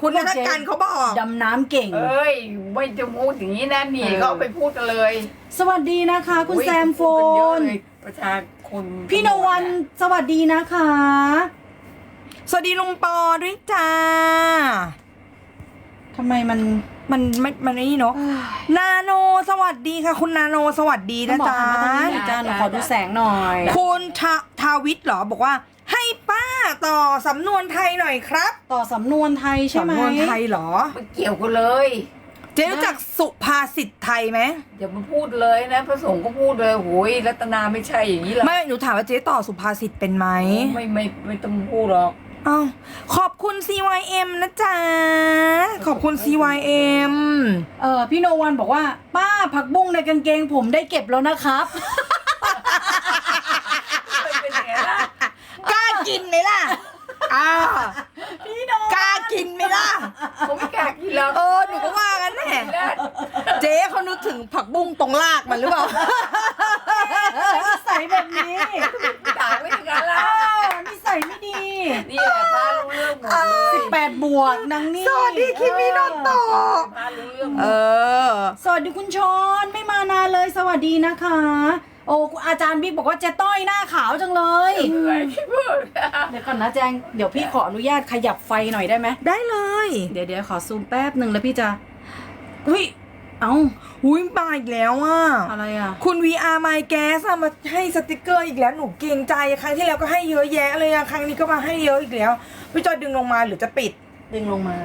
คุณนักการเขาบอกดำน้ำเก่ง เอ้ยไม่จะพูดอย่างนี้นะนี่เออก็เอาไปพูดกันเลยสวัสดีนะคะ คุณอุ๊ยแซมโฟพูดกันเยอะน เลยประชาชนพี่นวันสวัสดีนะคะ สวัสดีลุงปอด้วยจ้า ทำไมมันมันไม่มันไอ้นี่เนาะ นาโนสวัสดีค่ะ คุณนาโนสวัสดีต้อนะงบอกจ๊ะหันมาทางนี้หน่อยจ้าหนูขอดูแสงหน่อย คุณทาทาวิทย์เหรอบอกว่าให้ป้า ต่อสำนวนไทยหน่อยครับต่อสำนวนไทยใช่ไหม สำนวนไทยเหรอ ไม่เกี่ยวกันเลย เจ๊รู้จักสุภาษิตไทยไหมอย่ามาพูดเลยนะ พระสงฆ์ก็พูดเลยโหยรัตนาไม่ใช่อย่างนี้หรอกไม่หนูถามว่าเจ๊ต่อสุภาษิตเป็นไหมไม่ไม่ไม่ต้องพูดหรอกอ้าวขอบคุณ CYM นะจ๊ะ ขอบคุณ CYM เออพี่โนวันบอกว่า ป้าผักบุ้งในกางเกงผมได้เก็บแล้วนะครับ ไม่เป็นอย่างนั้นละ กล้ากินไหมล่ะอ้าว พี่โน กล้ากินไหมล่ะ ผมไม่กล้ากินหรอก เออ หนูก็ว่ากันแน่ เลิศ เจ๊เขานึกถึงผักบุ้งต รงลากมันหรือเปล่า นิสัยแบบนี้ด่าไม่ถึงกันละอ้าวนิสัยไม่ดีนี่แหละพารู้เรื่องหมดเลยแปดบวกนางนี่สวัสดีคิมิโนโตะพารู้เรื่องหมเอดอ สวัสดีคุณชอนไม่มานานเลยสวัสดีนะคะ โอ้อาจารย์บิ๊กบอกว่าเจ๊ต้อยหน้าขาวจังเลย เหนื่อยที่พูดเดี๋ยวก่อนนะแจงเดี๋ยวพี่ขออนุญาตขยับไฟหน่อยได้ไหม ได้เลย เดี๋ยวเดี๋ยวขอซูมแป๊บหนึ่งแล้วพี่จะ อุ้ย เอ้าอุ้ยมาอีกแล้วอะ อะไรอะ คุณ VR My Gas อะมาให้สติกเกอร์อีกแล้วหนูเกรงใจครั้งที่แล้วก็ให้เยอะแยะเลยอะครั้งนี้ก็มาให้เยอะอีกแล้วพี่จอยดึงลงมาหรือจะปิด ดึงลงมา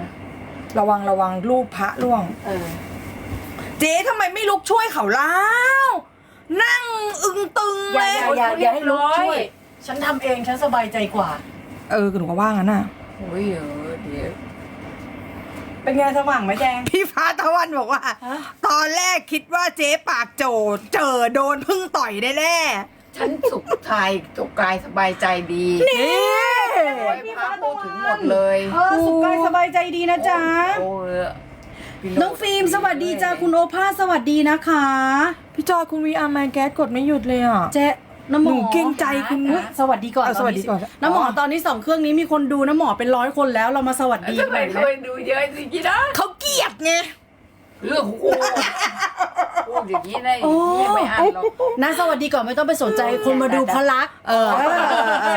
ระวังระวังรูปพระล่วง เออ เจ๊ทำไมไม่ลุกช่วยเขาแล้ว นั่งอึงตึงอเลย่ายอย่าอย่าอย่าให้รู้ช่วย ฉันทำเองฉันสบายใจกว่า เออหนูก็ว่างั้นน่ะ โอ้ยเออ เดี๋ยวเป็นไงสว่างไหมแจง พี่ฟ้าตะวันบอกว่า ฮะ ตอนแรกคิดว่าเจ๊ปากโจดเจอโดนพึ่งต่อยแน่ฉันสุขทายสุขกายสบายใจดีๆนี่โอ้ยพาพูดถึงหมดเลยเออสุขกายสบายใจดีนะจ๊ะ โอ้ยพี่โน้องฟิล์มสวัสดีจ้าคุณโอภาสสวัสดีนะคะ พี่จอยคุณ VR My Gas กดไม่หยุดเลยอะ เจ๊ น้ำหมอหนูเกรงใจคุณอุ๊ยสวัสดีก่อนเอาสวัสดีก่อน น้ำหมออ๋อตอนนี้สองเครื่องนี้มีคนดูน้ำหมอเป็นร้อยคนแล้วเรามาสวัสดีทำไมหน่อยไหเคมยดูเยอะสิกี้นะเขาเกลียดไง เรื่องของกูพูดอย่างนี้ได้โอ้ยังไม่อ่านหรอกนะสวัสดีก่อนไม่ต้องไปสนใจคนมาดูพลักษณ์เออ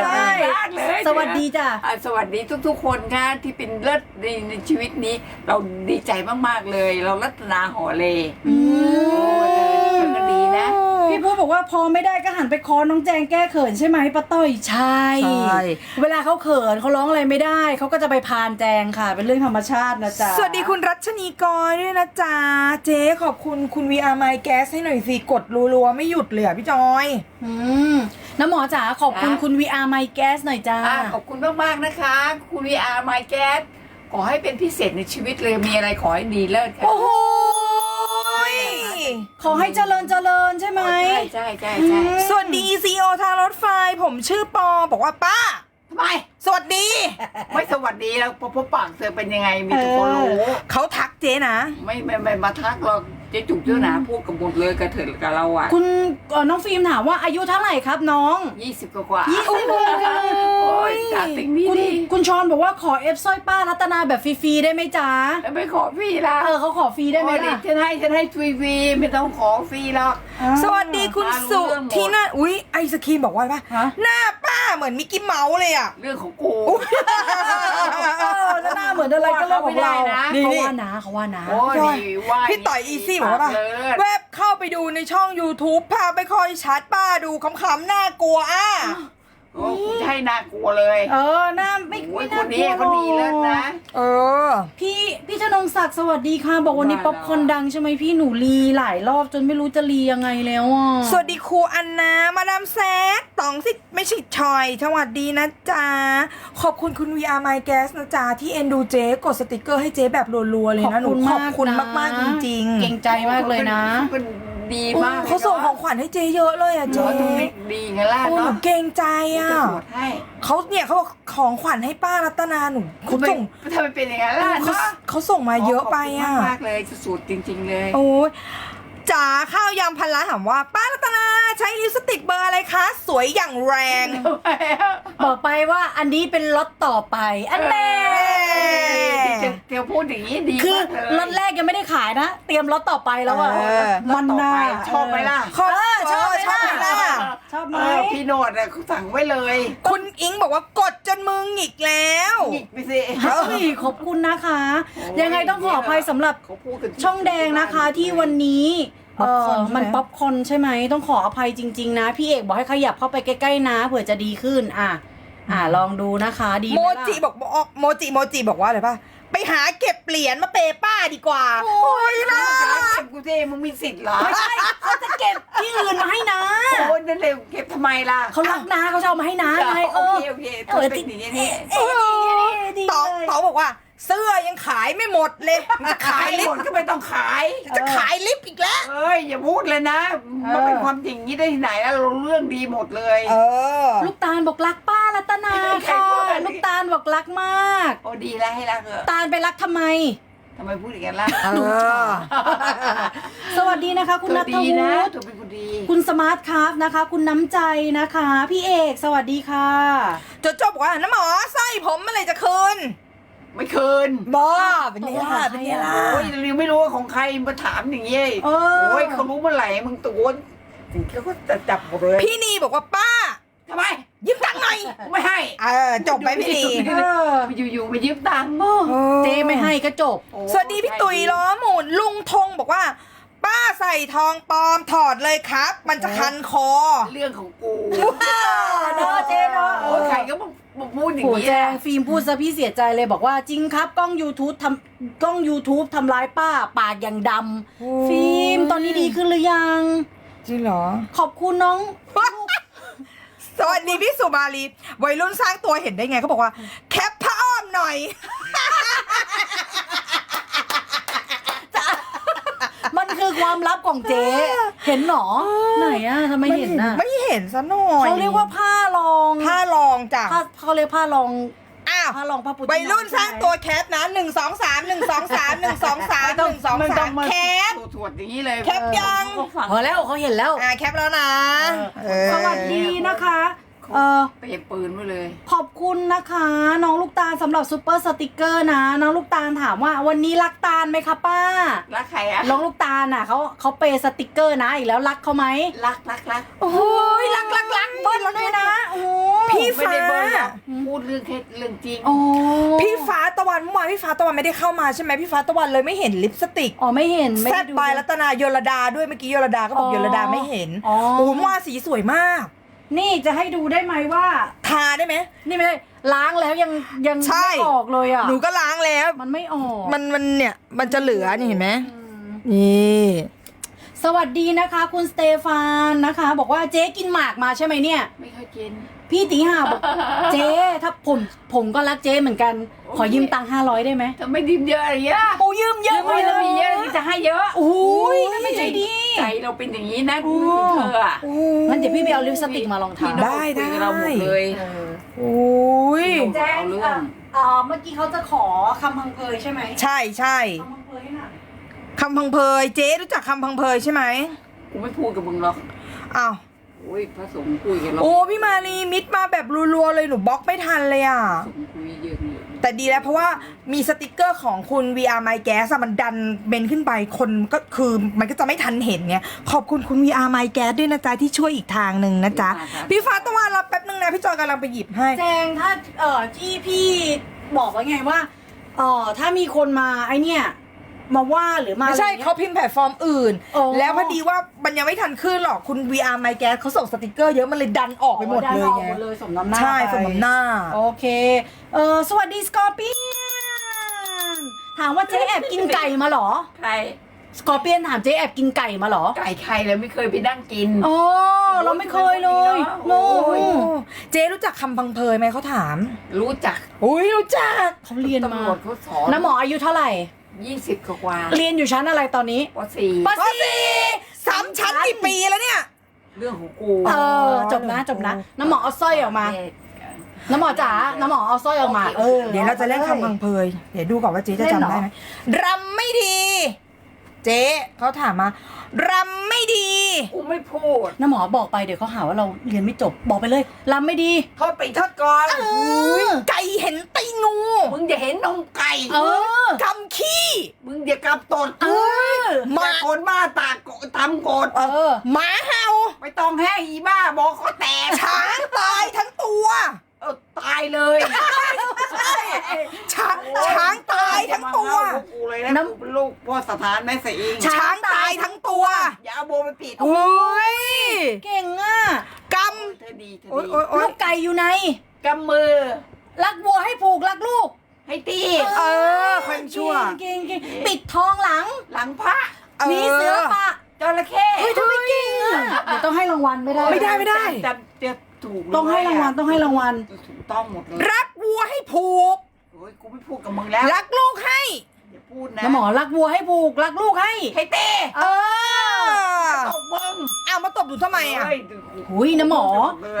ใช่มากเลยสวัสดีจ้ะ อะสวัสดีทุก ๆ คนค่ะที่เป็นเลิศในในชีวิตนี้ เราดีใจมากๆเลย เรารัตนาหอเลอืโอ้ยเออก็ดีนะ พี่พูดบอกว่าพอไม่ได้ก็หันไปคอน้องแจงแก้เขินใช่ไหมป้าต้อยใช่ใช่ เวลาเขาเขินเขาร้องอะไรไม่ได้เขาก็จะไปพานแจงค่ะ เป็นเรื่องธรรมชาตินะจ๊ะสวัสดีคุณรัชนีกรด้วยนะจ๊ะ เจ๊ขอบคุณคุณ VR My Gas ให้หน่อยสิ กดรัวๆ ไม่หยุดเลยอะพี่จอย อืมน้ำหมอจ๋าขอบคุณจ้ะคุณ VR My Gas หน่อยจ้า อะขอบคุณมาก ๆ นะคะ คุณ VR My Gas ขอให้เป็นพิเศษในชีวิตเลยมีอะไรขอให้ดีเลิศค่ะ โอ้โหย ขอให้เจริญเจริญใช่ไหม ใช่ใช่ใช่ใช่สวัสดี CEO ทางรถไฟ ผมชื่อปอ บอกว่าป้า ทำไม สวัสดี ไม่สวัสดีแล้วเพราะเพราะปากเธอเป็นยังไงมีแต่คนรู้เขาทักเจ๊นะ ไม่ไม่ไม่มาทักเรา เจ๊จุกเจ้าหนาพูดกับหมดเลยกระเถิดกับเราอะคุณเอ่อน้องฟิล์มถามว่าอายุเท่าไหร่ครับน้องยี่สิบกว่าๆยี่สิบกว่าโอ้ยจากสิ่งนี้คุณดีคุณชอนบอกว่าขอเอฟสร้อยป้ารัตนาแบบฟรีๆได้ไหมจ๊ะแล้วไม่ขอฟรีละเออเขาขอฟรีได้ไหมโอ้ยล่ะ ฉันให้ฉันให้ฟรีๆไม่ต้องขอฟรีหรอก สวัสดีคุณอ่ารู้สุเรื่องหมด ที่น่าอุ๊ย ไอศครีมบอกว่าป่ะฮะ หน้าป้าเหมือนมิกกี้เมาส์เลยอะ เรื่องของกู อนอะไรก็เรื่องของเราว่าเขาไม่ได้นะเขาว่านะเขาว่านะ โอ้ยดีว่าพี่ต่อยอีซี่บอกว่าป่ะเลิศเว็บเข้าไปดูในช่อง YouTube พาไปคอยชาร์จป้าดูขำๆน่ากลัวอะ โอ้กูจะให้น่ากลัวเลยเออหน้าไม่โอ้ไม่ยคน่านกลันี้วเขาดีเลิศนะ เออ พี่พี่ธนงศักดิ์สวัสดีค่ะ บอกวันนี้ว่าป๊อปคอร์นดังใช่ไหมพี่หนูรีหลายรอบจนไม่รู้จะรียังไงแล้วอะสวัสดีครูอันนา มาดามแซกตองสิไม่ใช่ชอย สวัสดีนะจ๊ะ ขอบคุณคุณ VR My Gas นะจ๊ะ ที่เอ็นดูเจ๊กดสติกเกอร์ให้เจ๊แบบรัวๆเลยนะ หนูขอบคุณมากๆจริง เก่งใจมากเลยนะ เป็น ดีๆมากเขาส่งของขวัญให้เจ๊เยอะเลยอะเจ๊เจ๊ดีไงล่ะโอ้หนูเนาะเกรงใจจะอะสวดให้เขาเนี่ยเขาบอกของขวัญให้ป้ารัตนาหนูเขาไม่ส่งทำไมเป็นอย่างนั้นล่ะเขาเนาะเขาส่งมาเยอะไปอะขบคุณมากๆเลยจะสูตรจริง ๆ เลยโอ้ยจ๋าข้าวยำพันล้านถามว่า ป้ารัตนาใช้ลิปสติกเบอร์อะไรคะ สวยอย่างแรงทำไมอะบอกไปว่าอันนี้เป็นล็อตต่อไป อันแน่จริงๆ เดี๋ยวพูดอย่างนี้ดีคือมากเลยรถแรกยังไม่ได้ขายนะ เตรียมรถต่อไปแล้วอะ เออ มันน่าชอบไหมล่ะชอบเออชอบไหมชอบไหมล่ะล่ะ ชอบไหมเออพี่โนดอะเขาสั่งไว้เลยคุณอิงบอกว่ากดจนมึงอีกแล้ว หยิกไปสิ เฮ้ยขอบคุณนะคะ โอ้ย ยังไงต้องขออภัยสำหรับเขาพูดกันช่องแดงนะคะที่วันนี้ป๊อปคอร์นเอ่อใช่ไหมมันป๊อปคอร์นใช่ไหมต้องขออภัยจริง ๆ นะ พี่เอกบอกให้ขยับเข้าไปใกล้ๆนะเผื่อจะดีขึ้นอะ อะลองดูนะคะ ดีไหโมล่ะจิบอกบอกโมจิโมจิบอกว่าอะไรป่ะ ไปหาเก็บเหรียญมาเปย์ป้าดีกว่า โอ้ยมึนะงจะรับเก็บกูเท่มึงมีสิทธิ์เหรอไม่ใช่เขาจะเก็บที่อื่นมาให้นะโอ้ยนั่นเลยเก็บทำไมล่ะเขารักนะเขาจะเอามาให้นะไงเอโออเคโอเคต้องเป็นอย่างนี้นี่เอ๊ะดีต๋องเลยต๋องบอกว่า เสื้อยังขายไม่หมดเลยมันจะขายขายลิหปมดก็ไม่ต้องขาย จะขายลิปอีกแล้วเอ้ยอย่าพูดเลยนะมันเป็นความจริงนี้ได้ที่ไหนแล้วเราเรื่องดีหมดเลย เออ ลูกตาลบอกรักป้า รัตนาใครค่ะพูดอะไรลูกตาลบอกรักมาก โอ้ดีแล้วให้รักเถอะตาลไปรักทำไมทำไมพูดอย่างนั้นล่ะเออสวัสดีนะคะ คุณเธนัอทดีวุนะฒิเธอเป็นคนดี คุณสมาร์ทคราฟนะคะ คุณน้ำใจนะคะ พี่เอกสวัสดีค่ะโจโจ้บอกว่าน้ำหมอสร้อยผมเมื่อไหรจะคืนไม่คืนบ้าเป็นไงล่ะเป็นไงล่ะโอ้ยเรายังไม่รู้ว่าของใครมาถามอย่างนี้เออโอ้ยเขารู้เมื่อไหร่มึงตัวถึงเขาก็จะจับหมดเลยพี่นีบอกว่าป้าทำไมยืมตังค์ห น่อยไม่ให้เออจบไหมพี่นีเอออยู่ๆมายืมตังค์เจไม่ให้ก็จบโอ้สวัสดีพี่ตุ๋ยล้อหมุนลุงธงบอกว่า ป้าใส่ทองปลอมถอดเลยครับ มันจะคันคอ เรื่องของกูเนอะเจ๊เนอะโอ้ยใครก็มามาพูดอย่างโหนี้แจงอะฟิล์มพูดซะพี่เสียใจเลยบอกว่าจริงครับกล้อง YouTube ทำกล้อง YouTube ทำร้ายป้าปากอย่างดโอ้ำฟิล์มตอนนี้ดีขึ้นหรือยัง จริงเหรอ ขอบคุณน้อง สวัสดีพี่สุมาลีวัยรุ่นสร้างตัวเห็นได้ไงเขาบอกว่า แคปผ้าอ้อมหน่อย มันคือความลับของเจ๊ เห็นหรอไหนอะทำไมเห็นอะไม่เห็นซะหน่อยเขาเรียกว่าผ้ารองผ้ารองจ้ะผ้าเขาเรียกผ้ารองอ้าวผ้ารองผ้าปูที่วัยรุ่นอสร้างตัวแคปนะหนึ่งสองสามหนึ่งสองสามหนึ่งสองสามหนึ่งสองไม่สาต้มมาแคปถวดอย่างนี้เลยแคปยังเขาฟังพอแล้วเขาเห็นแล้วอ่าแคปแล้วนะเออสวัสดีนะคะ เออเปรย์ปืนไว้เลย ขอบคุณนะคะ น้องลูกตาลสำหรับซูเปอร์สติกเกอร์นะ น้องลูกตาลถามว่าวันนี้รักตาลไหมคะป้า รักใครอะน้องลูกตาลน่ะเขาเขาเปย์สติกเกอร์นะอีกแล้วรักเขาไหมรักรักรักโอ้ยรักรักรักเบิ้ลแล้วด้วยนะโอ้พี่ไม่ฟ้า ได้เบิ้ลหรอกพูดเรื่องแค่เรื่องจริง โอ้พี่ฟ้าตะวันเมื่อวานพี่ฟ้าตะวันไม่ได้เข้ามาใช่ไหมพี่ฟ้าตะวันเลยไม่เห็นลิปสติกอ๋อไม่เห็นไม่แซได้ดดู บายรัตนาโยลดาด้วยเมื่อกี้โยลดาก็บอกอ๋อโยลดาไม่เห็นอ๋อ โอ้โหเมื่อวานสีสวยมาก นี่จะให้ดูได้ไหมว่า ทาได้ไหม นี่ไม่ได้ล้างแล้วยังยังใช่ ไม่ออกเลยอะหนูก็ล้างแล้ว มันไม่ออก มันมันเนี่ย มันจะเหลือนี่เห็นไหมอืมนี่ สวัสดีนะคะ คุณสเตฟานนะคะ บอกว่าเจ๊กินหมากมาใช่ไหมเนี่ย ไม่ค่อยกิน พี่ตีห่าบอกเจ๊ถ้าผมผมก็รักเจ๊เหมือนกัน ขอยืมตังค์ห้าร้อยได้ไหมทำไมดิมเยอะอะไรเยอะปูยืมเยอะไม่เลเรายมีเยอะที่จะให้เยอะโอ้ยนั่นไม่ใจดีใจเราเป็นอย่างนี้นะคุณเธออะงั้นเดี๋ยวพี่ไปเอาลิปสติกมาลองทา พี่น้องคุยกับเราหมดเลย โอ้ยแจ้งเอาเรื่อง อะอ่าเมื่อกี้เขาจะขอคำพังเพยใช่ไหมใช่ใช่คำพังเพยให้หน่อยคำพังเพยเจ๊รู้จักคำพังเพยใช่ไหมกูไม่พูดกับมึงหรอกอ้าว โอ้ยพระสงฆ์คุยกันเราโอ้พี่มารีมิดมาแบบรัวๆเลยหนูบล็อกไม่ทันเลยอะสงฆ์คุยเยอะเลยแต่ดีแล้วเพราะว่ามีสติกเกอร์ของคุณ VR My Gas อะมันดันเบนขึ้นไปคนก็คือมันก็จะไม่ทันเห็นไงขอบคุณคุณ VR My Gas ด้วยนะจ๊ะ ที่ช่วยอีกทางหนึ่งนะจ๊ะ พี่ฟ้าตะวันรับแป๊บนึงนะ พี่จอยกำลังไปหยิบให้ แจงถ้าเอ่อที่พี่บอกไว้ไงว่าเอ่อถ้ามีคนมาไอเนี่ย มาว่าหรือมาไม่ใช่อะไรงี้ย เขาพิมพ์แพลตฟอร์มอื่น อ๋อ แล้วพอดีว่ามันยังไม่ทันขึ้นหรอกคุณ VR My Gas เขาส่งสติกเกอร์เยอะมันเลยดันออกไปหมดเลยออกไงหมดเลยสมน้ำหน้าใช่ไปสมน้ำหน้า โอเค เออสวัสดีสกอร์เปียน ถามว่าเจ๊แอบกินไก่มาเหรอ ใครสกอร์เปียนถามเจ๊แอบกินไก่มาเหรอ ไก่ใครเลยไม่เคยไปนั่งกินอ๋อเราไม่เคยเลยโอ้โน้ย เจ๊รู้จักคำพังเพยไหมเขาถาม รู้จักอุ้ยรู้จัก เขาเรียนมาตำรวจเขาสอน น้ำหมออายุเท่าไหร่ ยี่สิบกว่าเรียนอยู่ชั้นอะไรตอนนี้ปสี่ปปสี่สามชั้นกี่ปีแล้วเนี่ย เรื่องของกูเออจบนะจบนะ น้ำหมอเอาสร้อยออกมา น้ำหมอจ๋า น้ำหมอเอาสร้อยออกมา เออ เดี๋ยวเราจะเล่นคำพังเพย เดี๋ยวดูก่อนว่าเจ๊จะจำได้ไหมรำไม่ดีเเจ๊เขาถามมา รำไม่ดี กูไม่พูดน้าหมอบอกไปเดี๋ยวเขาหาว่าเราเรียนไม่จบบอกไปเลยลำไม่ดีเขาติทอดก่อนไก่เห็นตีงู มึงอย่าเห็นนมไก่เออกำขี้ มึงอย่ากลับตดเออมาคนบ้าตากโกทำกดเออหมาเห่าไม่ต้องแห้อีบ้าบอกเขาแตกช้างตายทั้งตัว เออตายเลยช้างช้างตายทั้งตัวมาเอากูเลยนะน้ำ กูเป็นลูกพ่อสถานแม่สอิงช้างช้างตายทั้งตัวอย่า เอาโบไปปิดโอ้ยเก่งอะกเธอดีเธอำโอ้ยดีโอ้ยโอ้ลูยกไก่อยู่ใน กำมือ รักวัวให้ผูกรักลูกให้ตีเออคนชั่ว เก่งเก่งเก่งปิดทองหลังหลังพระมีเสือปะจระเข้เฮ้ยทำไมเก่งอะ เดี๋ยวต้องให้รางวัลไม่ได้ ไม่ได้ไม่ได้จะจะถูกเลยต้องให้รางวัลต้องให้รางวัล ถูกต้องหมดเลยรักวัวให้ผูก โอ้ยกูไม่พูดกับมึงแล้วรักลูกให้อย่า พูดนะน้าหมอรักวัวให้ผูกรักลูกให้ ให้ตีเออตบมึงเอามาตบหนูทำไมอะเฮ้ยหุยน้าหมอ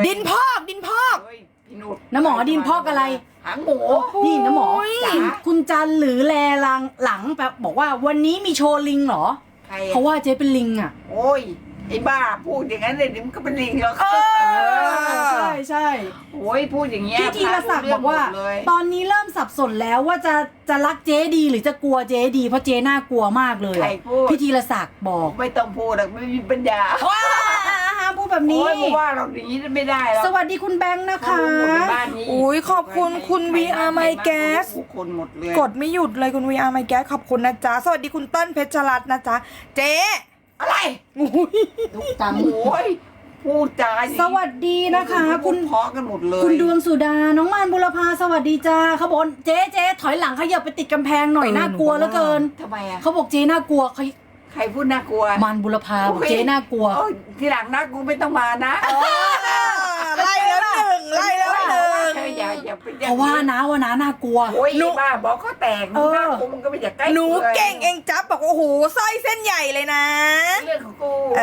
ดินพอกดินพอก เฮ้ยพี่นุชน้าหมอดินพอกอะไร หางหมู นี่น้าหมอจ๋าคุณจันหรือแลลังหลังแบบบอกว่าวันนี้มีโชว์ลิงเหรอ ใครเพราะว่าเจ๊เป็นลิงอะ โอ้ย ไอ้บ้าพูดอย่างนั้นเลยเดี๋ยวมันก็เป็นลิงหรอกเออใช่ใช่โอ้ยพูดอย่างเงี้ยพี่ธีรศักดิ์บอกว่า พระรู้เรื่องหมดเลยตอนนี้เริ่มสับสนแล้วว่าจะจะรักเจ๊ดีหรือจะกลัวเจ๊ดีเพราะเจ๊น่ากลัวมากเลยใครอะพูดพี่ธีรศักดิ์บอกไม่ต้องพูดหรอกไม่มีปัญญาว้าห้ามพูดแบบนี้โอ้ยเพราะว่าเราอย่างนี้ไม่ได้หรอกสวัสดีคุณแบงค์นะคะเขารู้หมดในบ้านนี้อุ้ยขอบคุณคุณ VR My Gas ทุกคนหมดเลยกดไม่หยุดเลยคุณ VR My Gas ขอบคุณนะจ๊ะ สวัสดีคุณเต้นเพชรรัตน์นะจ๊ะ เจ๊ อะไรอุ้ยทุกตังโอ้ยพูดจาอย่างนี้สวัสดีนะคะ พูคุดณเพราะกันหมดเลยคุณดวงสุดา น้องมานบุรพาสวัสดีจ้าเขาบอกเจ๊เจ๊ถอยหลังขยับไปติดกำแพงหน่อยเออน่ากลัวหนูก็เหลือเกิน ทำไมอะเขาบอกเจ๊น่ากลัวเขาใครพูดน่ากลัวมานบุรพาบอกเจ๊น่ากลัว โอ้ยทีหลังนะกูไม่ต้องมานะ ไล่แล้วหนึ่งไล่แล้วหนึ่ง ใช่ อย่าอย่าไปอย่เพราะว่านะว่านะน่ากลัว โอ้ยหนู บ้าบอกเขาแตกเออหน้ากูมึงก็ไม่อยากใกล้หนูลยเก่งเองจับบอกว่าโอ้โหสร้อยเส้นใหญ่เลยนะ เรื่องของกูเอ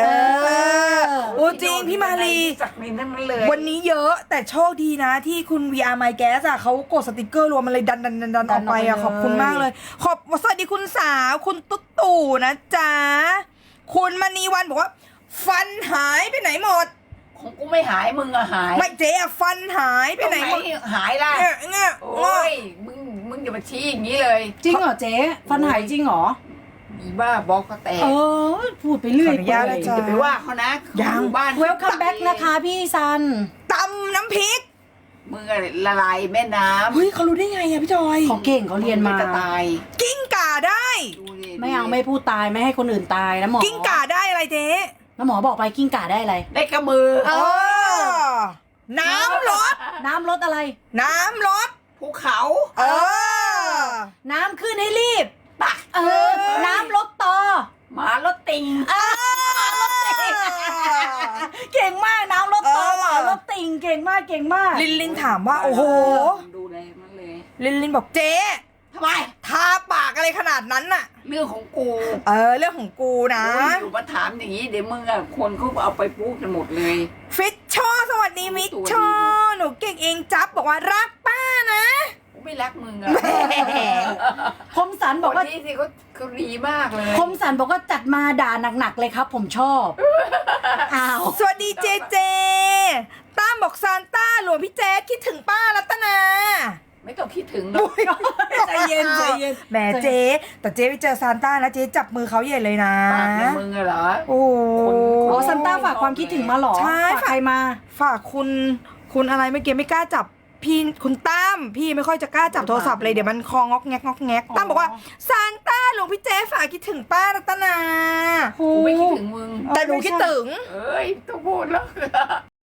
อโอ้จริงพี่มาลีสักนินทั้งนั้นเลยวันนี้เยอะแต่โชคดีนะที่คุณ VR My Gas อะเขากดสติกเกอร์รวมมันเลยดันดันดันดันออกไปอะดันออกไปเลย ขอบคุณมากเลย ขอบสวัสดีคุณสาวคุณตุ๊กตู่นะจ๊ะ คุณมณีวันบอกว่า ฟันหายไปไหนหมด ของกูไม่หายมึงอะหายไม่เจ๊อะฟันหายไปไหนหมดตรงหายล่ะเงี้ยเงี้ยโอ้ยมึงมึงอย่ามาชี้อย่างนี้เลยจริงเหรอเจ๊ฟันหายจริงเหรออีบ้าบอกเขาแตกเออพูดไปเรื่อยขออนุญาตนะจ๊ะอย่าไปว่าเขานะยังเขาอบ้านเวลคัมแบ็กนะคะพี่ซันตำน้ำพริกมึงอะละลายแม่น้ำเฮ้ยเขารู้ได้ไงอะพี่จอยเขาเก่งเขาเรียนมางจะตาย กิ้งก่าได้ดูดิไม่เอาไม่พูดตายไม่ให้คนอื่นตายนะหมอกิ้งก่าได้อะไรเจ๊ แล้วหมอบอกไปกิ้งก่าได้อะไร ได้กระมือเออ น้ำรถ น้ำลดอะไร น้ำรถ ภูเขา เออ น้ำขึ้นให้รีบตักเออ น้ำลดต่อหมารถติงเก่งมากน้ำลดต่อเออหมารถติ่งเก่งมากเก่งมากลินลินถามว่า โอ้โห ดูแลมันเลย ลินลินบอกเจ๊ทำไมทาปากอะไรขนาดนั้นน่ะ เรื่องของกูเออ เรื่องของกูนะโอ้ยอยู่มาถามอย่างนี้เดี๋ยวมึงอะคนเขาเอาไปพูดกันหมดเลย ฟิตชอสวัสดีมิกชอหนูเก่งเองจับบอกว่ารักป้านะ กูไม่รักมึงอะคมสันบอกว่าคนที่ที่เขาเขาดีมากเลยคมสันบอกว่าจัดมาด่าหนักๆเลยครับ ผมชอบ อ้าว สวัสดีเจเจตั้มบอกซานต้าหลวงพี่แจ๊ดคิดถึงป้ารัตนา ไม่ต้องคิดถึงหรอกใจเย็นใจเย็นแหมเจ๊แต่เจ๊ไปเจอซานต้านะเจ๊จับมือเขาใหญ่เลยนะปากอย่างมึงอะเหรอ โอ้โหอ๋อซันต้าฝากความคิดถึงมาเหรอใช่ฝากใครมา ฝากคุณคุณอะไรเมื่อกี้ไม่กล้าจับพี่คุณตั้มพี่ไม่ค่อยจะกล้าจับโทรศัพท์เลยเดี๋ยวมันคองอกแงกงอกแงกตั้มบอกว่าซานต้าหลวงพี่เจ๊ฝากคิดถึงป้ารัตนากูไม่คิดถึงมึงแต่หนูคิดถึง เอ้ยต้องพูดแล้ว